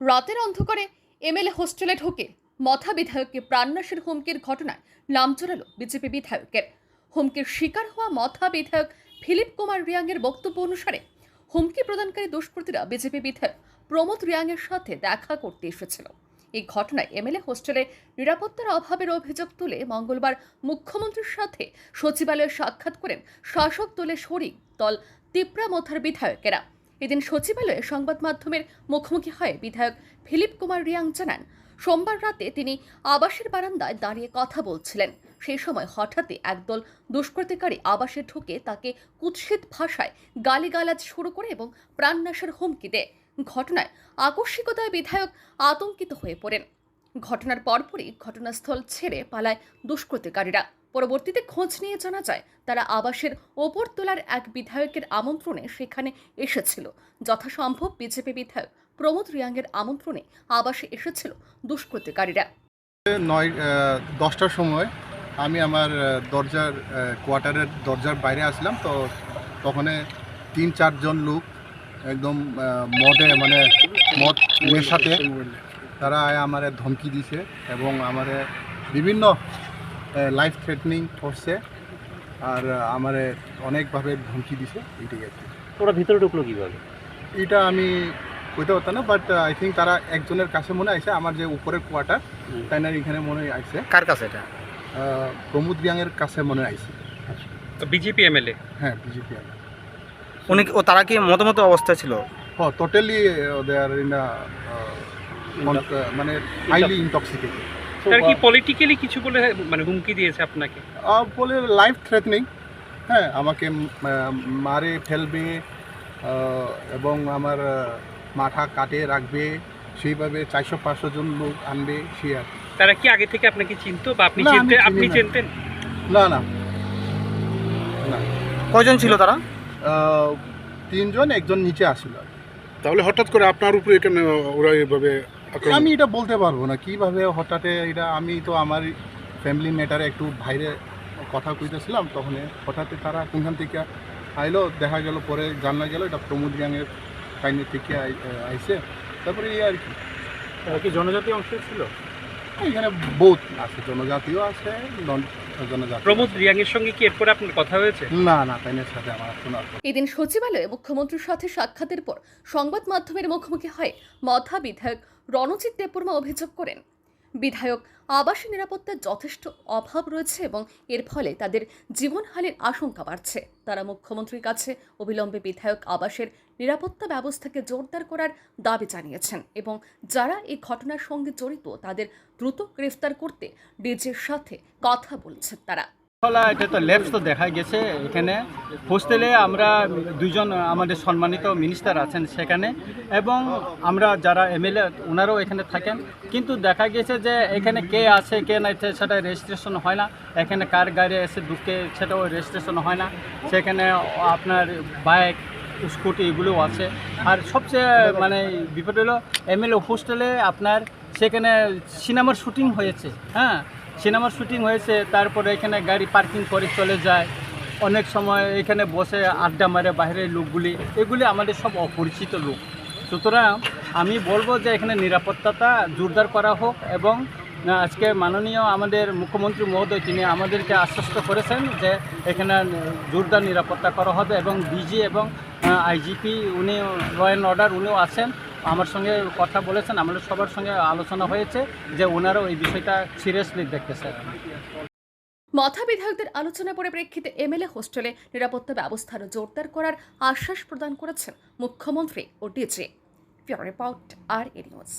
রাতের অন্ধকারে এমএলএ হোস্টেলে ঢোকে মথা বিধায়ককে প্রাণনাশের হুমকির ঘটনায় নাম চড়ালো বিজেপি বিধায়কের। হুমকির শিকার হওয়া মথা বিধায়ক ফিলিপ কুমার রিয়াংয়ের বক্তব্য অনুসারে হুমকি প্রদানকারী দুষ্কৃতীরা বিজেপি বিধায়ক প্রমোদ রিয়াংয়ের সাথে দেখা করতে এসেছিল। এই ঘটনায় এমএলএ হোস্টেলে নিরাপত্তার অভাবের অভিযোগ তুলে মঙ্গলবার মুখ্যমন্ত্রীর সাথে সচিবালয়ে সাক্ষাৎ করেন শাসক দলের শরিক দল তিপ্রা মথার বিধায়কেরা। এদিন সচিবালয়ে সংবাদ মাধ্যমের মুখোমুখি হয়ে বিধায়ক ফিলিপ কুমার রিয়াং জানান, সোমবার রাতে তিনি আবাসের বারান্দায় দাঁড়িয়ে কথা বলছিলেন। সেই সময় হঠাৎই একদল দুষ্কৃতিকারী আবাসে ঢুকে তাকে কুৎসিত ভাষায় গালিগালাজ শুরু করে এবং প্রাণনাশের হুমকি দেয়। ঘটনায় আকস্মিকতায় বিধায়ক আতঙ্কিত হয়ে পড়েন। ঘটনার পরপরই ঘটনাস্থল ছেড়ে পালায় দুষ্কৃতিকারীরা। পরবর্তীতে খোঁজ নিয়ে জানা যায়, তারা আবাসের ওপর তোলার এক বিধায়কের আমন্ত্রণে সেখানে এসেছিল। যথাসম্ভব বিজেপি বিধায়ক প্রমোদ রিয়াংয়ের আমন্ত্রণে আবাসে এসেছিল দুষ্কৃতিকারীরা। নয় দশটার সময় আমি আমার দরজার কোয়ার্টারের দরজার বাইরে আসলাম, তো তখন তিন, চারজন লোক একদম মদে মানে মদ নেশাতে তারা আমার ধমকি দিছে এবং আমার বিভিন্ন লাইফ থ্রেটনিং করছে। আর আমার অনেকভাবে ধমকি দিছে এইটাই আর কি। ওরা ভিতরে ঢুকলো কীভাবে? এটা আমি কইতে পারতাম না বাট আই থিঙ্ক তারা একজনের কাছে মনে আইছে আমার যে উপরের কোয়ার্টার তাই না এখানে মনে হয় আইছে। কার কাছে এটা? প্রমোদ রিয়াংয়ের কাছে মনে আইছে। বিজেপি এমএলএ হ্যাঁ বিজেপি এমএলএ উনি ও তারা কি মতামত অবস্থা ছিল? ও টোটালি দে আর ইন মানে হাইলি ইনটক্সিকেটেড তার কি পলিটিক্যালি কিছু বলে মানে হুমকি দিয়েছে আপনাকে? বলে লাইফ থ্রেটনিং হ্যাঁ আমাকে মারে ফেলবে এবং আমার মাথা কাটে রাখবে সেইভাবে চারশো পাঁচশো জন লোক আনবে সে আর তারা কি আগে থেকে আপনাকে চিনতো বা আপনি না, আমি চিনতেন চিনি আপনি চিনতেন? না না। না। কয়জন ছিল তারা? তিনজন একজন নিচে আসছিল তাহলে হঠাৎ করে আপনার উপরে কেন ওরা এভাবে আমি এটা বলতে পারব না কীভাবে হঠাৎ এটা আমি তো আমার ফ্যামিলি ম্যাটারে একটু বাইরে কথা কইতেছিলাম তখন হঠাৎ তারা কোনখান থেকে আইলো দেখা গেল পরে জানা গেল এটা প্রমোদ গ্যাংয়ের কাহিনী থেকে আইসে তারপরে এই আর কি। আর কি জনজাতি অংশ ছিল? এখানে বহুত আছে জনজাতিও আছে সঙ্গে কি এরপরে আপনার কথা হয়েছে? না না সাথে আমার এদিন সচিবালয়ে মুখ্যমন্ত্রীর সাথে সাক্ষাতের পর সংবাদ মাধ্যমের মুখোমুখি হয় মথা বিধায়ক রণজিৎ দেববর্মা অভিযোগ করেন। বিধায়ক আবাসী নিরাপত্তার যথেষ্ট অভাব রয়েছে এবং এর ফলে তাদের জীবনহানির আশঙ্কা বাড়ছে। তারা মুখ্যমন্ত্রীর কাছে অবিলম্বে বিধায়ক, আবাসের নিরাপত্তা ব্যবস্থাকে জোরদার করার দাবি জানিয়েছেন এবং যারা এই ঘটনার সঙ্গে জড়িত তাদের দ্রুত গ্রেফতার করতে ডিজের সাথে কথা বলছেন তারা। ফলা এটা তো ল্যাবস তো দেখা গেছে এখানে। হোস্টেলে আমরা দুজন আমাদের সম্মানিত মিনিস্টার আছেন সেখানে এবং আমরা যারা এমএলএ ওনারাও এখানে থাকেন। কিন্তু দেখা গেছে যে এখানে কে আছে, কে নাই সেটা রেজিস্ট্রেশন হয় না। এখানে কার গাড়ি এসে ঢুকে সেটাও রেজিস্ট্রেশন হয় না। সেখানে আপনার বাইক স্কুটি এগুলোও আছে। আর সবচেয়ে মানে বিপদ হলো এমএলএ হোস্টেলে আপনার সেখানে সিনেমার শুটিং হয়েছে হ্যাঁ? সিনেমার শুটিং হয়েছে, তারপরে এখানে গাড়ি পার্কিং করে চলে যায়। অনেক সময় এখানে বসে আড্ডা মারে বাইরের লোকগুলি, এগুলি আমাদের সব অপরিচিত লোক। সুতরাং আমি বলব যে এখানে নিরাপত্তাটা জোরদার করা হোক এবং আজকে মাননীয় আমাদের মুখ্যমন্ত্রী মহোদয়, তিনি আমাদেরকে আশ্বস্ত করেছেন যে এখানে জোরদার নিরাপত্তা করা হবে এবং ডিজি এবং আইজিপি, উনি ল অ্যান্ড অর্ডার উনিও আছেন। আমার সঙ্গে কথা বলেছেন আমাদের সবার সঙ্গে আলোচনা হয়েছে যে ওনারা ওই বিষয়টা সিরিয়াসলি দেখতেছে। মাথা বিধায়কদের আলোচনা পরিপ্রেক্ষিতে এমএলএ হোস্টেলে নিরাপত্তা ব্যবস্থার জোরদার করার আশ্বাস প্রদান করেছেন মুখ্যমন্ত্রী ও DG. Report R A news.